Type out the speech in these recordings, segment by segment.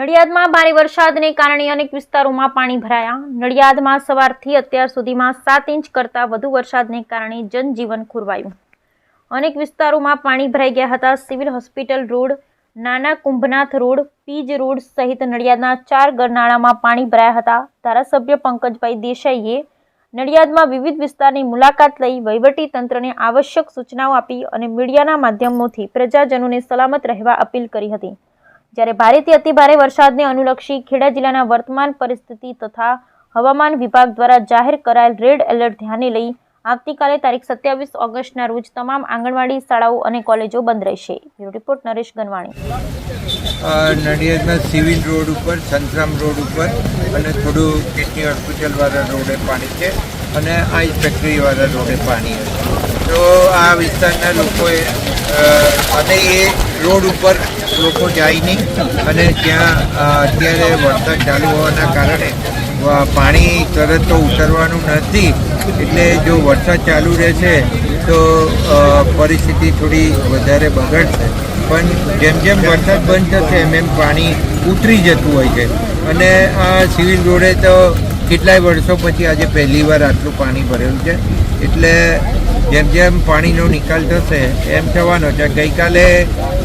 નડિયાદમાં ભારે વરસાદને કારણે અનેક વિસ્તારોમાં પાણી ભરાયા. નડિયાદમાં સવારથી અત્યાર સુધીમાં સાત ઇંચ કરતાં વધુ વરસાદને કારણે જનજીવન ખોરવાયું. અનેક વિસ્તારોમાં પાણી ભરાઈ ગયા હતા. સિવિલ હોસ્પિટલ રોડ, નાના કુંભનાથ રોડ, પીજ રોડ સહિત નડિયાદના ચાર ગરનાળામાં પાણી ભરાયા હતા. ધારાસભ્ય પંકજભાઈ દેસાઈએ નડિયાદમાં વિવિધ વિસ્તારની મુલાકાત લઈ વહીવટી તંત્રને આવશ્યક સૂચનાઓ આપી અને મીડિયાના માધ્યમોથી પ્રજાજનોને સલામત રહેવા અપીલ કરી હતી. જ્યારે ભારેથી અતિભારે વરસાદને અનુલક્ષી ખેડા જિલ્લાના વર્તમાન પરિસ્થિતિ તથા હવામાન વિભાગ દ્વારા જાહેર કરાયેલ રેડ એલર્ટ ધ્યાને લઈ આવતીકાલે તારીખ સત્યાવીસ ઓગસ્ટના રોજ તમામ આંગણવાડી શાળાઓ અને કોલેજો બંધ રહેશે. રિપોર્ટ, નરેશ ગનવાણી. નડિયાદના સિવિલ રોડ ઉપર, સંતરામ રોડ ઉપર અને થોડું કિડની હોસ્પિટલવાળા રોડે પાણી છે અને આઈસ ફેક્ટરીવાળા રોડે પાણી છે તો આ વિસ્તારના લોકોએ અને એ રોડ ઉપર લોકો જાય નહીં અને ત્યાં અત્યારે વરસાદ ચાલુ હોવાના કારણે પાણી તરત તો ઉતરવાનું નથી. એટલે જો વરસાદ ચાલુ રહેશે તો પરિસ્થિતિ થોડી વધારે બગડશે. પણ જેમ જેમ વરસાદ બંધ થશે, એમ એમ પાણી ઉતરી જતું હોય છે. અને આ સિવિલ રોડે તો કેટલાય વર્ષો પછી આજે પહેલીવાર આટલું પાણી ભરેલું છે. એટલે જેમ જેમ પાણીનો નિકાલ થશે, એમ થવાનો છે. ગઈકાલે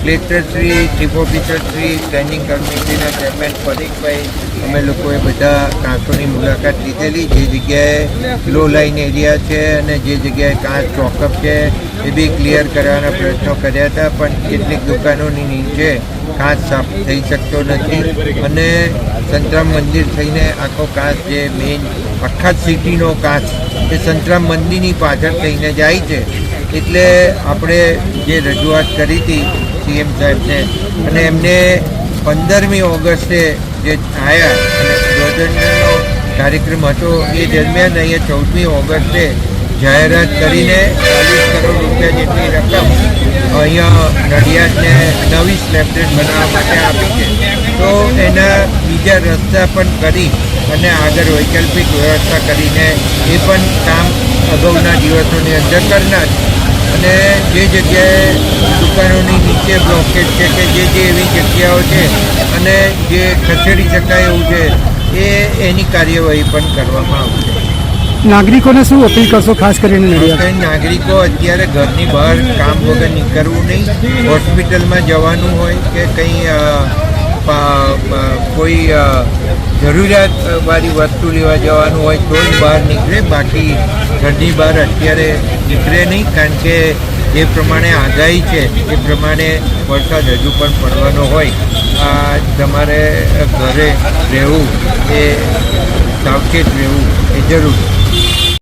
કલેક્ટરશ્રી ચીફ ઓફિસરશ્રી સ્ટેન્ડિંગ કમિટીના ચેરમેન પરીખભાઈ અમે લોકોએ બધા કાંસોની મુલાકાત લીધેલી. જે જગ્યાએ લો લાઇન એરિયા છે અને જે જગ્યાએ કાંસ ચોકઅપ છે, એ બી ક્લિયર કરવાના પ્રયત્નો કર્યા હતા. પણ કેટલીક દુકાનોની નીચે કાંચ સાફ થઈ શકતો નથી અને સંતરામ મંદિર થઈને આખો કાચ જે મેઇન આખા સિટીનો કાચ એ સંતરામ મંદિરની પાછળ થઈને જાય છે. એટલે આપણે જે રજૂઆત કરી હતી સીએમ સાહેબને અને એમને પંદરમી ઓગસ્ટે જે આવ્યા અને કાર્યક્રમ હતો, એ દરમિયાન અહીંયા ચૌદમી ઓગસ્ટે જાહેરાત કરીને ચાલીસ કરોડ રૂપિયા જેટલી રકમ અહીંયા નડિયાદને નવી સ્લેબલેટ બનાવવા માટે આપી છે. તો એના બીજા રસ્તા પણ કરી અને આગળ વૈકલ્પિક વ્યવસ્થા કરીને એ પણ કામ અગાઉના દિવસોની અંદર કરનાર અને જે જગ્યાએ દુકાનોની નીચે બ્લોકેજ છે કે જે જે એવી જગ્યાઓ છે અને જે ખસેડી શકાય એવું છે, એ એની કાર્યવાહી પણ કરવામાં આવશે. નાગરિકોને શું અપીલ કરશો ખાસ કરીને નડિયાદ કંઈ નાગરિકો અત્યારે ઘરની બહાર કામ વગર નીકળવું નહીં. હોસ્પિટલમાં જવાનું હોય કે કંઈ કોઈ જરૂરિયાતવાળી જરૂરિયાત વાળી વસ્તુ લેવા જવાનું હોય તો જ બહાર નીકળે. બાકી ઘરની બહાર અત્યારે નીકળે નહીં કારણ કે જે પ્રમાણે આગાહી છે. એ પ્રમાણે વરસાદ હજુ પણ પડવાનો હોય. આ તમારે ઘરે રહેવું એ સાવચેત રહેવું એ જરૂર